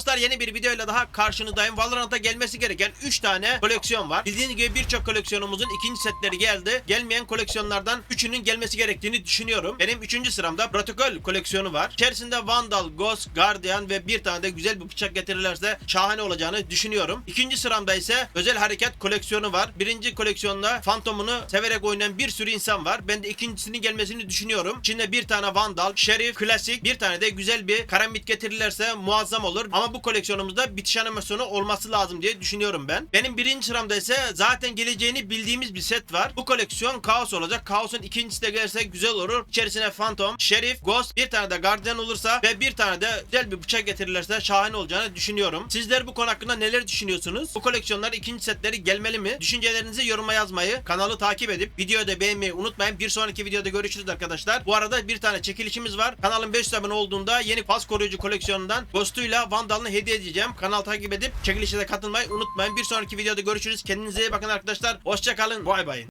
dostlar yeni bir videoyla daha karşınızdayım. Valorant'a gelmesi gereken 3 tane koleksiyon var. Bildiğiniz gibi birçok koleksiyonumuzun ikinci setleri geldi. Gelmeyen koleksiyonlardan 3'ünün gelmesi gerektiğini düşünüyorum. Benim 3. sıramda protokol koleksiyonu var. İçerisinde Vandal, Ghost, Guardian ve bir tane de güzel bir bıçak getirirlerse şahane olacağını düşünüyorum. İkinci sıramda ise özel harekat koleksiyonu var. Birinci koleksiyonda Phantom'unu severek oynayan bir sürü insan var. Ben de ikincisinin gelmesini düşünüyorum. İçinde bir tane Vandal, Şerif, Klasik, bir tane de güzel bir karambit getirirlerse muazzam olur. Ama bu koleksiyonumuzda bitiş animasyonu olması lazım diye düşünüyorum ben. Benim birinci sıramda ise zaten geleceğini bildiğimiz bir set var. Bu koleksiyon Kaos olacak. Kaos'un ikincisi de gelirse güzel olur. İçerisine Phantom, Şerif, Ghost, bir tane de Guardian olursa ve bir tane de güzel bir bıçak getirirlerse şahane olacağını düşünüyorum. Sizler bu konu hakkında neler düşünüyorsunuz? Bu koleksiyonlar ikinci setleri gelmeli mi? Düşüncelerinizi yoruma yazmayı, kanalı takip edip videoyu da beğenmeyi unutmayın. Bir sonraki videoda görüşürüz arkadaşlar. Bu arada bir tane çekilişimiz var. Kanalın 500 abone olduğunda yeni pas koruyucu koleksiyonundan Ghost'uyla Vandal'ını hediye edeceğim. Kanal takip edip çekilişe de katılmayı unutmayın. Bir sonraki videoda görüşürüz. Kendinize iyi bakın arkadaşlar. Hoşçakalın. Bay bay.